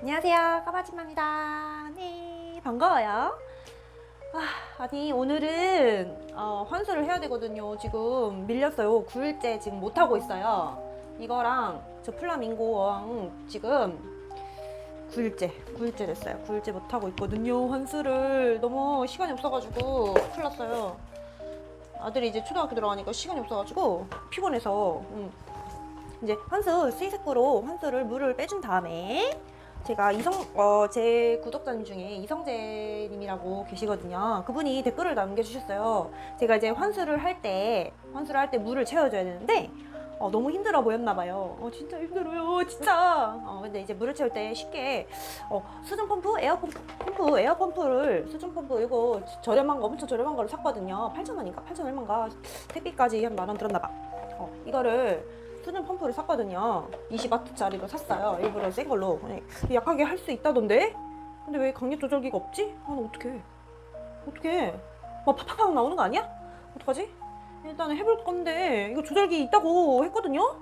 안녕하세요. 까마지마입니다. 네 반가워요. 아, 아니 오늘은 어, 환수를 해야 되거든요. 지금 밀렸어요. 9일째 지금 못하고 있어요. 이거랑 저 플라밍고 어항 지금 9일째 9일째 됐어요. 9일째 못하고 있거든요. 환수를. 너무 시간이 없어가지고 큰일 났어요. 아들이 이제 초등학교 들어가니까 시간이 없어가지고 피곤해서 음. 이제 환수 스이세코로 환수를 물을 빼준 다음에 제가 이성 어 제 구독자님 중에 이성재님이라고 계시거든요. 그분이 댓글을 남겨주셨어요. 제가 이제 환수를 할 때 환수를 할 때 물을 채워줘야 되는데 어, 너무 힘들어 보였나 봐요. 어, 진짜 힘들어요, 진짜. 어, 근데 이제 물을 채울 때 쉽게 어, 수중 펌프, 에어 펌프, 펌프, 에어 펌프를 수중 펌프 이거 저렴한 거 엄청 저렴한 거를 샀거든요. 8,000원인가 8,000 얼마인가 택배까지 한 만 원 들었나 봐. 어, 이거를 수중 펌프를 샀거든요. 20와트짜리로 샀어요. 일부러 센 걸로. 아니, 약하게 할 수 있다던데? 근데 왜 강력 조절기가 없지? 아, 나 어떡해. 어떡해. 막 팍팍팍 나오는 거 아니야? 어떡하지? 일단은 해볼 건데, 이거 조절기 있다고 했거든요?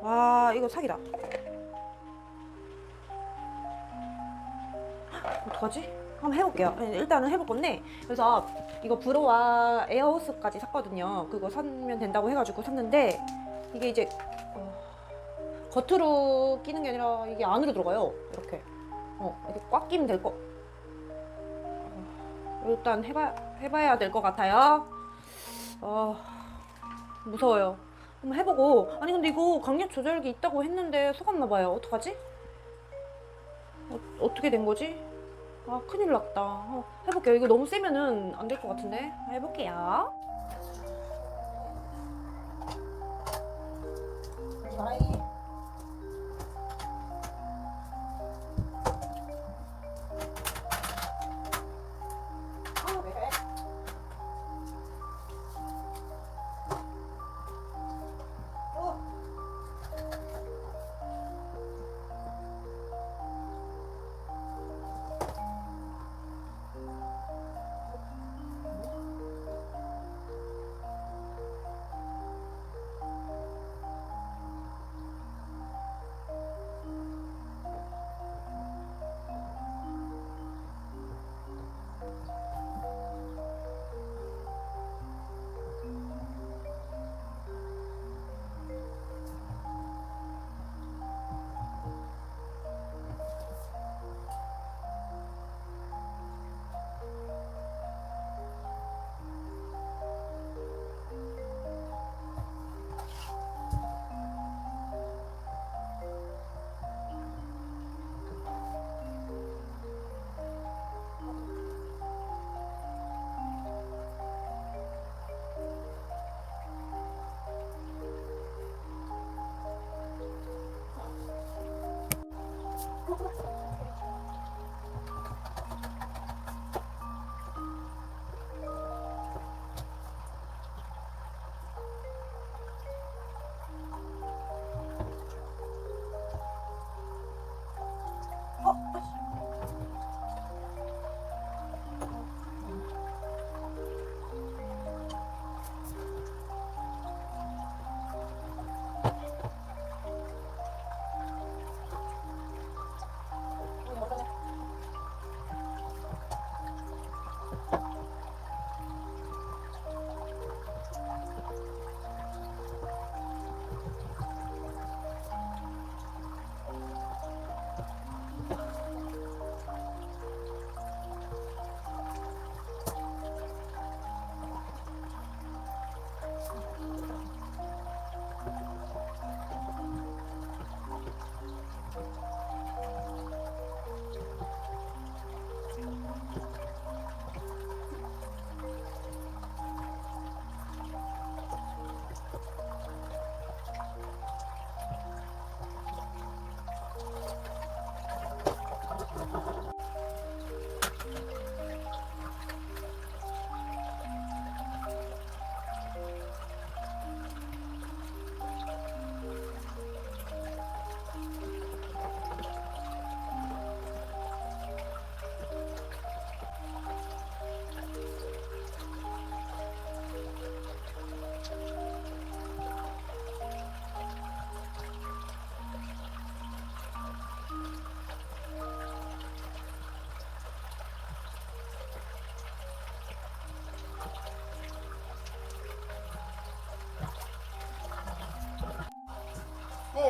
와, 이거 사기다. 어떡하지? 한번 해볼게요. 아니, 일단은 해볼 건데, 그래서 이거 브로와 에어호스까지 샀거든요. 그거 사면 된다고 해가지고 샀는데, 이게 이제 어, 겉으로 끼는 게 아니라 이게 안으로 들어가요. 이렇게. 어, 이렇게 꽉 끼면 될 거. 어, 일단 해봐 해봐야 될 것 같아요. 어, 무서워요. 한번 해보고 아니 근데 이거 강력 조절기 있다고 했는데 속았나 봐요. 어떡하지? 어, 어떻게 된 거지? 아 큰일 났다. 어, 해볼게요. 이거 너무 세면은 안 될 것 같은데? 해볼게요. 드라이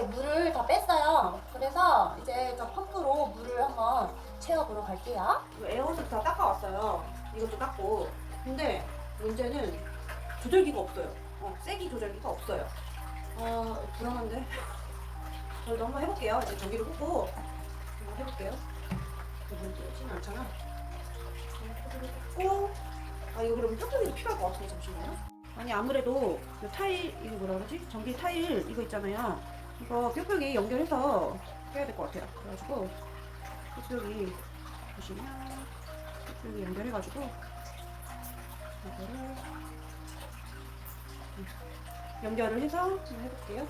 물을 다 뺐어요. 그래서 이제 저 펌프로 물을 한번 채워보러 갈게요. 에어컨 다 닦아왔어요. 이것도 닦고. 근데 문제는 조절기가 없어요. 어, 세기 조절기가 없어요. 어, 불안한데? 저도 한번 해볼게요. 이제 전기를 꽂고 한번 해볼게요. 이건 뜨진 않잖아. 꽂고 아 이거 그러면 뼈뼈기도 필요할 것 같은데 잠시만요. 아니 아무래도 그 타일 이거 뭐라 그러지? 전기 타일 이거 있잖아요. 이거 뼈뼈기 연결해서 해야 될 것 같아요. 그래가지고 뼈뼈기 보시면 뼈뼈기 연결해가지고 이거를 연결을 해서 해볼게요.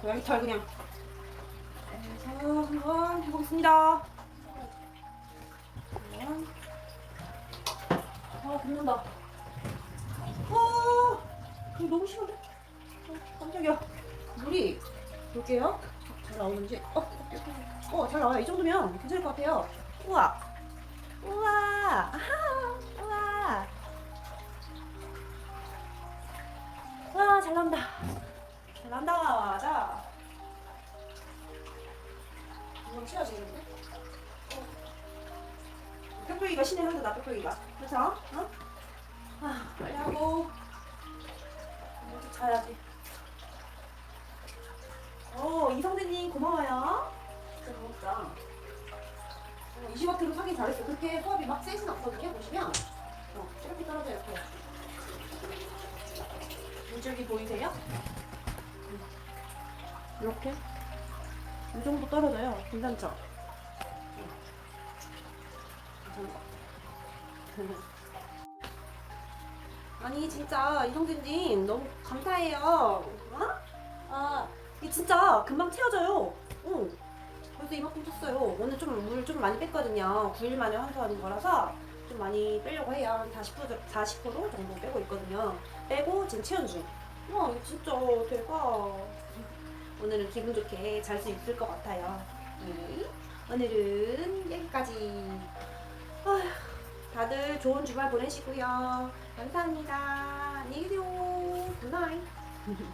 고양이 털 그냥 해서 한번 해보겠습니다. 아, 붙는다. 어, 이거 너무 심한데? 어, 깜짝이야. 물이 볼게요. 잘 나오는지. 어, 어, 잘 나와요. 이 정도면 괜찮을 것 같아요. 우와, 우와, 아하, 우와, 와, 잘 나온다. 잘 나온다. 자, 이건 채워지는데? 뼈뼈기가 신의 한다, 뼈뼈기가. 그렇죠? 어? 아, 빨리 하고. 먼저 자야지. 오, 이성재님 고마워요. 진짜 고맙다. 어, 20와트로 사긴 잘했어. 그렇게 수압이 막 세진 않거든요. 보시면. 어, 이렇게 떨어져 이렇게. 물줄기 보이세요? 음. 이렇게. 이 정도 떨어져요. 괜찮죠? 아니 진짜 이성진님 너무 감사해요. 어? 아, 이 진짜 금방 채워져요. 응. 벌써 이만큼 쳤어요. 오늘 좀 물 좀 많이 뺐거든요. 9일 만에 환수하는 거라서 좀 많이 빼려고 해요. 한 40%, 40% 정도 빼고 있거든요. 빼고 지금 채운 중. 와, 진짜 대박. 오늘은 기분 좋게 잘 수 있을 것 같아요. 네. 오늘은 여기까지. 아휴, 다들 좋은 주말 보내시고요. 감사합니다. 안녕히 계세요. 굿나잇.